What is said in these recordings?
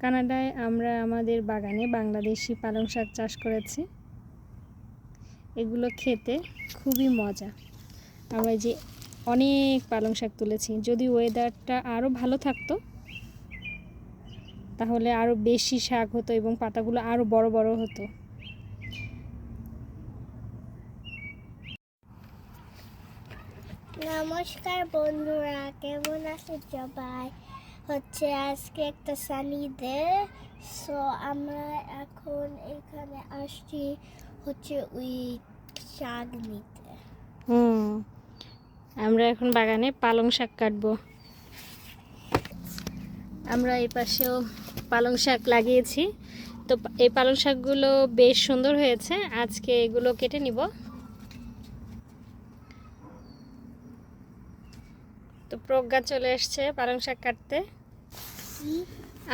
কানাডায় আমরা আমাদের বাগানে বাংলাদেশি পালং শাক চাষ করেছি। এগুলো খেতে খুবই মজা। আমরা যে অনেক পালং শাক তুলেছি, যদি ওয়েদারটা আরও ভালো থাকতো, তাহলে আরও বেশি শাক হতো এবং পাতাগুলো আরও বড় বড় হতো। নমস্কার বন্ধুরা, কেমন আছে সবাই? হচ্ছে আজকে একটা সানি ডে সো আমরা এখন এখানে আসছি হচ্ছে ওই শাক নিতে। হুম, আমরা এখন বাগানে পালং শাক কাটবো। আমরা এই পাশেও পালং শাক লাগিয়েছি। তো এই পালং শাকগুলো বেশ সুন্দর হয়েছে, আজকে এগুলো কেটে নিব। তো প্রজ্ঞা চলে এসছে পালং শাক কাটতে।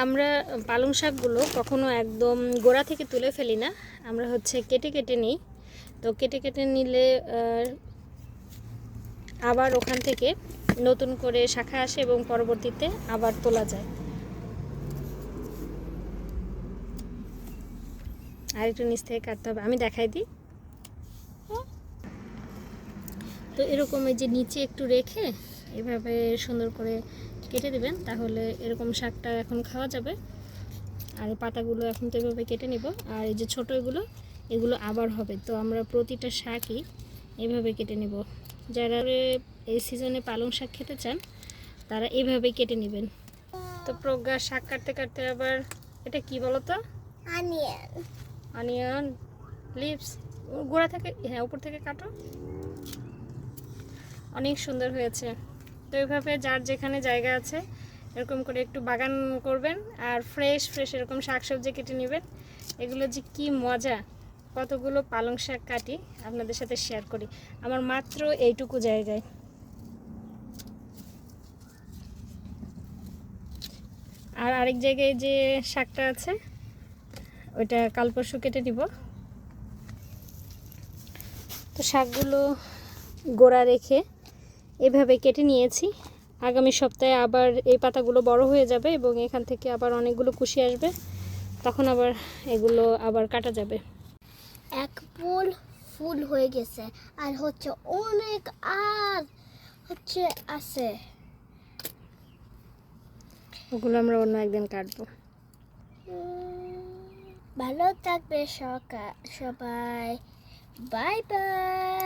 আমরা পালং শাকগুলো কখনো একদম গোড়া থেকে তুলে ফেলি না। আমরা হচ্ছে কেটে কেটে নিই। তো কেটে কেটে নিলে আবার ওখান থেকে নতুন করে শাখা আসে এবং পরবর্তীতে আবার তোলা যায়। আর একটু নিচ থেকে কাটতে হবে। আমি দেখাই দিই। তো এরকম এই যে নিচে একটু রেখে এভাবে সুন্দর করে কেটে দেবেন তাহলে এরকম শাকটা এখন খাওয়া যাবে। আর এই পাতাগুলো এখন তো এভাবে কেটে নিব। আর এই যে ছোটো এগুলো এগুলো আবার হবে। তো আমরা প্রতিটা শাকই এভাবে কেটে নেব। যারা এই সিজনে পালং শাক খেতে চান তারা এইভাবেই কেটে নেবেন। তো প্রজ্ঞা শাক কাটতে কাটতে আবার এটা কি বলো তো আনিয়ন অনিয়ন লিপস গোড়া থেকে হ্যাঁ উপর থেকে কাটো। অনেক সুন্দর হয়েছে। তো এইভাবে যার যেখানে জায়গা আছে, এরকম করে একটু বাগান করবেন আর ফ্রেশ ফ্রেশ এরকম শাকসবজি কেটে নেবেন। এগুলো যে কি মজা, কতগুলো পালং শাক কাটি আপনাদের সাথে শেয়ার করি। আমার মাত্র এইটুকু জায়গায়। আর আরেক জায়গায় যে শাকটা আছে, ওইটা কাল পরশু কেটে নিব। তো শাকগুলো গোড়া রেখে এভাবে কেটে নিয়েছি। আগামী সপ্তাহে আবার এই পাতাগুলো বড় হয়ে যাবে এবং এখান থেকে আবার অনেকগুলো কুশি আসবে। তখন আবার এগুলো আবার কাটা যাবে। এক ফুল ফুল হয়ে গেছে আর হচ্ছে অনেক আর হচ্ছে আছে। ওগুলো আমরা অন্য একদিন কাটবো। ভালো থাকবে সবাই। Bye bye.